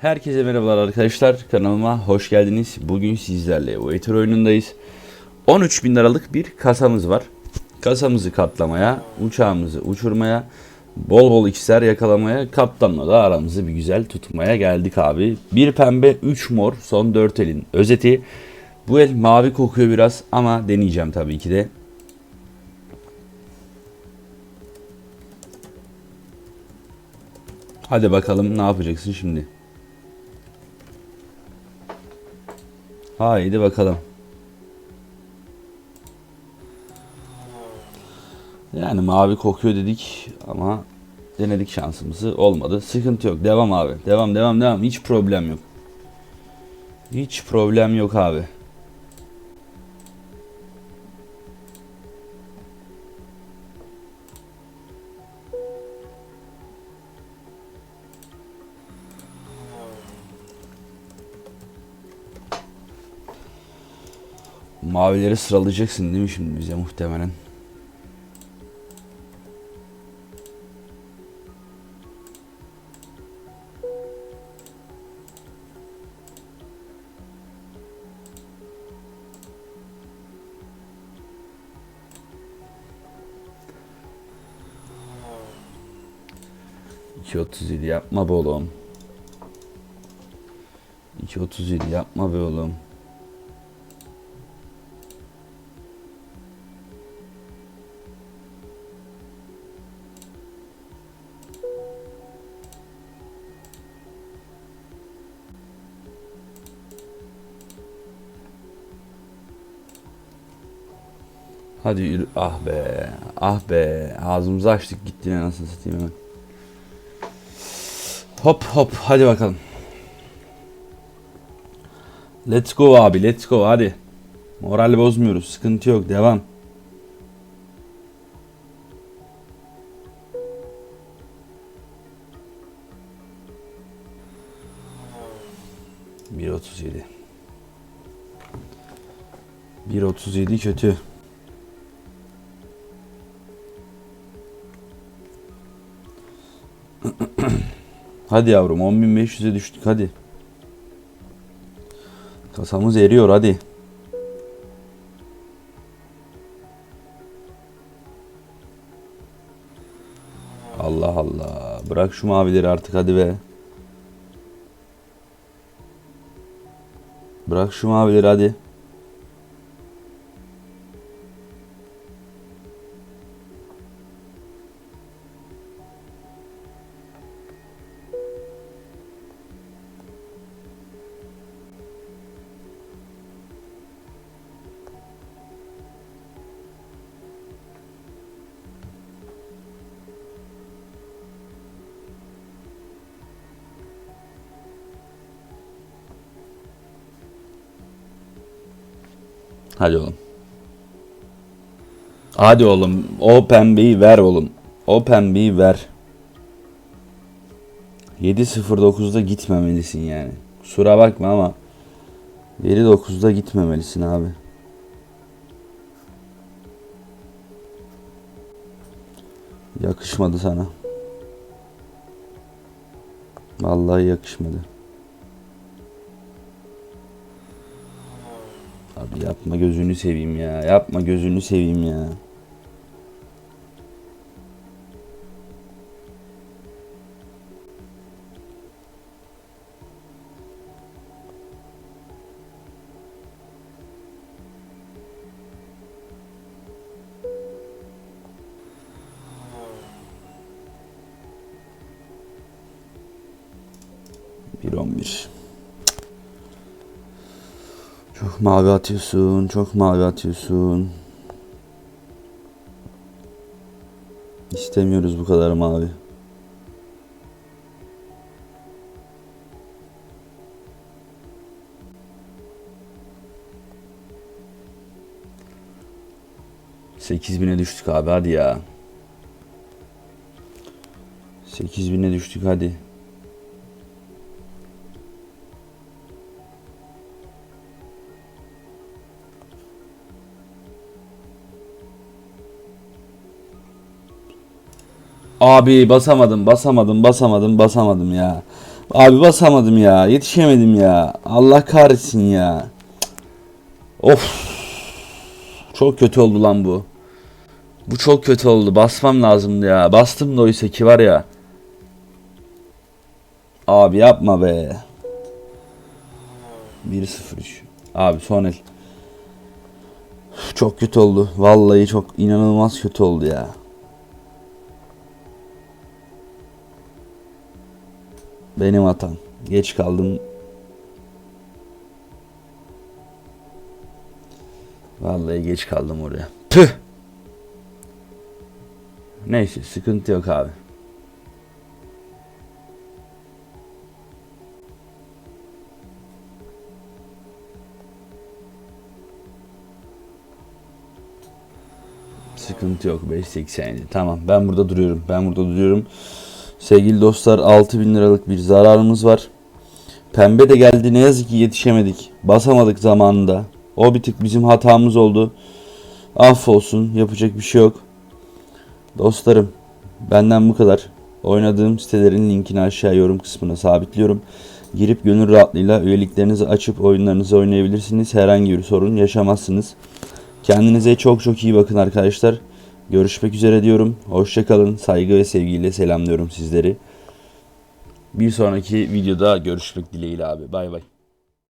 Herkese merhabalar arkadaşlar. Kanalıma hoş geldiniz. Bugün sizlerle Waiter oyunundayız. 13 bin liralık bir kasamız var. Kasamızı katlamaya, uçağımızı uçurmaya, bol bol x'ler yakalamaya, kaptanla da aramızı bir güzel tutmaya geldik abi. Bir pembe, 3 mor, son 4 elin özeti. Bu el mavi kokuyor biraz ama deneyeceğim tabii ki de. Hadi bakalım ne yapacaksın şimdi? Haydi bakalım. Yani mavi kokuyor dedik ama denedik şansımızı olmadı. Sıkıntı yok. Devam abi. Devam devam devam. Hiç problem yok. Hiç problem yok abi. Mavileri sıralayacaksın değil mi şimdi bize muhtemelen? İki otuz yedi yapma be oğlum. İki otuz yedi yapma be oğlum. Hadi yürü. Ah be. Ah be. Ağzımızı açtık gitti ne nasıl satayım hemen. Hop hop hadi bakalım. Let's go abi let's go hadi. Moral bozmuyoruz. Sıkıntı yok. Devam. Bir otuz yedi. Bir otuz yedi kötü. Hadi yavrum 10.500'e düştük hadi. Kasamız eriyor hadi. Allah Allah. Bırak şu mavileri artık hadi be. Bırak şu mavileri hadi. Hadi oğlum. Hadi oğlum. O pembeyi ver oğlum. O pembeyi ver. 7.09'da gitmemelisin yani. Kusura bakma ama 7.9'da gitmemelisin abi. Yakışmadı sana. Vallahi yakışmadı. Yapma gözünü seveyim ya. Yapma gözünü seveyim ya. Bir on bir. Çok mavi atıyorsun, çok mavi atıyorsun. İstemiyoruz bu kadar mavi. Sekiz bine düştük abi hadi ya. Sekiz bine düştük hadi. Abi basamadım, basamadım, basamadım, basamadım ya. Abi basamadım ya. Yetişemedim ya. Allah kahretsin ya. Of. Çok kötü oldu lan bu. Bu çok kötü oldu. Basmam lazımdı ya. Bastım da oysa ki var ya. Abi yapma be. 1-0-3. Abi son el. Çok kötü oldu. Vallahi çok inanılmaz kötü oldu ya. Benim hatam. Geç kaldım. Vallahi geç kaldım oraya. Tüh. Neyse sıkıntı yok abi. Sıkıntı yok 5.87. Tamam ben burada duruyorum. Ben burada duruyorum. Sevgili dostlar 6000 liralık bir zararımız var. Pembe de geldi ne yazık ki yetişemedik. Basamadık zamanında. O bir tık bizim hatamız oldu. Affolsun yapacak bir şey yok. Dostlarım benden bu kadar. Oynadığım sitelerin linkini aşağı yorum kısmına sabitliyorum. Girip gönül rahatlığıyla üyeliklerinizi açıp oyunlarınızı oynayabilirsiniz. Herhangi bir sorun yaşamazsınız. Kendinize çok çok iyi bakın arkadaşlar. Görüşmek üzere diyorum. Hoşçakalın. Saygı ve sevgiyle selamlıyorum sizleri. Bir sonraki videoda görüşmek dileğiyle abi. Bay bay.